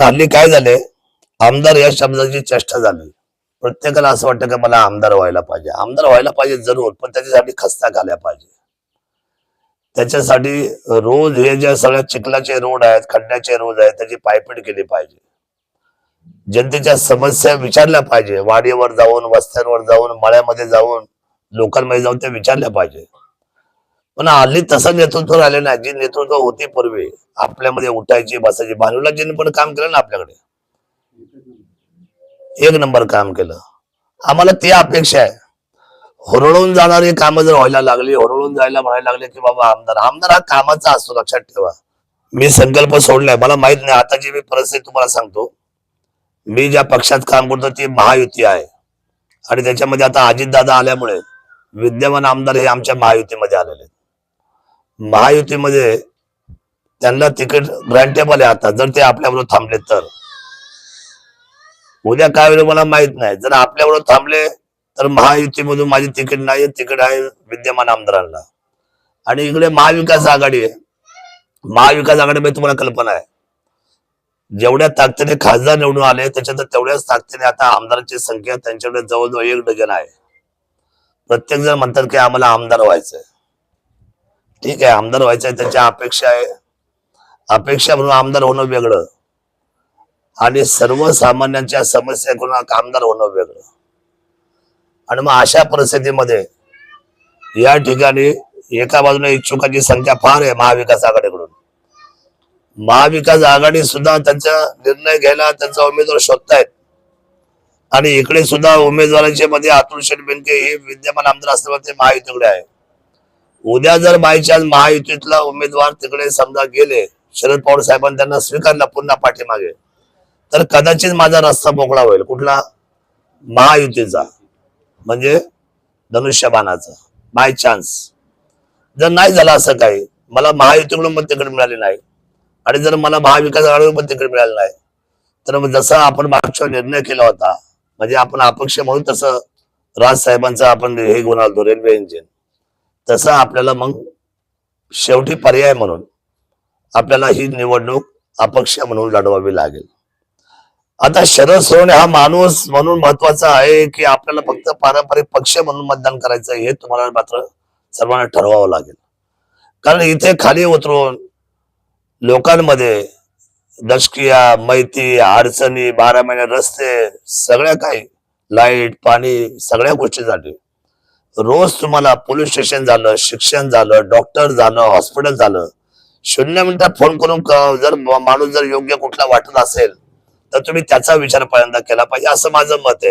हल्ली काय झाले? आमदार या शब्दाची चेष्टा झाली. प्रत्येकाला असं वाटतं की मला आमदार व्हायला पाहिजे. आमदार व्हायला पाहिजे जरूर पण त्याच्यासाठी खस्ता घाल्या पाहिजे. त्याच्यासाठी रोज हे ज्या सगळ्या चिखलाचे रोड आहेत खड्ड्याचे रोड आहेत त्याची पायपीट केली पाहिजे. जनतेच्या समस्या विचारल्या पाहिजे. वाडीवर जाऊन वस्त्यांवर जाऊन मळ्यामध्ये जाऊन लोकांमध्ये जाऊन त्या विचारल्या पाहिजे. पण हल्ली तसं नेतृत्व राहिलं नाही. जी नेतृत्व होती पूर्वी आपल्यामध्ये उठायची बसायची. भानुलाजींनी पण काम केलं ना आपल्याकडे. एक नंबर काम केलं. आम्हाला ती अपेक्षा आहे. हुरळून जाणारी कामं जर व्हायला लागली हुरळून जायला म्हणायला लागले की बाबा आमदार आमदार हा कामाचा असतो लक्षात ठेवा. मी संकल्प सोडलाय. मला माहीत नाही. आताची मी परिस्थिती तुम्हाला सांगतो मी ज्या पक्षात काम करतो ती महायुती आहे. आणि त्याच्यामध्ये आता अजितदादा आल्यामुळे विद्यमान आमदार हे आमच्या महायुतीमध्ये आलेले आहेत. महायुतीमध्ये त्यांना तिकीट ग्रँटेबल आहे आता. जर ते आपल्याबरोबर थांबले तर. उद्या काय होईल मला माहीत नाही. जर आपल्याबरोबर थांबले तर महायुतीमधून माझी तिकीट नाही. तिकीट आहे विद्यमान आमदारांना. आणि इकडे महाविकास आघाडी आहे. महाविकास आघाडीमध्ये तुम्हाला कल्पना आहे. जेवढ्या ताकदीने खासदार निवडून आले त्याच्यात तेवढ्याच ताकदीने आता आमदारांची संख्या त्यांच्याकडे जवळजवळ एक डझन आहे. प्रत्येक जण म्हणतात की आम्हाला आमदार व्हायचंय. ठीक आहे आमदार व्हायचंय त्यांच्या अपेक्षा आहे. अपेक्षा म्हणून आमदार होणं वेगळं. आणि सर्वसामान्यांच्या समस्या करून आमदार होणं वेगळं. आणि मग अशा परिस्थितीमध्ये या ठिकाणी एका बाजूने इच्छुकांची संख्या फार आहे महाविकास आघाडीकडून. महाविकास आघाडी सुद्धा त्यांचा निर्णय घ्यायला त्यांचा उमेदवार शोधतायत. आणि इकडे सुद्धा उमेदवारांच्या मध्ये अतुल शेठ बेनके हे विद्यमान आमदार असल्यामुळे ते महायुतीकडे आहे. उद्या जर बायचान्स महायुतीतला उमेदवार तिकडे समजा गेले शरद पवार साहेबांनी त्यांना स्वीकारला पुन्हा पाठीमागे तर कदाचित माझा रस्ता मोकळा होईल. कुठला? महायुतीचा. म्हणजे धनुष्यबाणाचा. बाय चान्स जर नाही झालं असं काही मला महायुतीकडून पण तिकीट मिळाले नाही. आणि जर मला महाविकास आघाडीकडून पण तिकीट मिळालं नाही तर जसा आपण मागच्या निर्णय केला होता म्हणजे आपण अपक्ष म्हणून तसं राज साहेबांचा आपण हे घेऊन आलो रेल्वे इंजिन तसा आपल्याला मग शेवटी पर्याय म्हणून आपल्याला ही निवडणूक अपक्ष म्हणून लढवावी लागेल. आता शरद सोने हा माणूस म्हणून महत्त्वाचा आहे की आपल्याला फक्त पारंपरिक पक्ष म्हणून मतदान करायचं हे तुम्हाला मात्र सर्वांना ठरवावं लागेल. कारण इथे खाली उतरून लोकांमध्ये दशकिया मैती अडचणी बारा महिने रस्ते सगळ्या काही लाइट पाणी सगळ्या गोष्टीसाठी रोज तुम्हाला पोलीस स्टेशन झालं शिक्षण झालं डॉक्टर झालं हॉस्पिटल झालं. शून्य मिनिटात फोन करून जर माणूस जर योग्य कुठला वाटत असेल तर तुम्ही त्याचा विचार पहिल्यांदा केला पाहिजे. असं माझं मत आहे.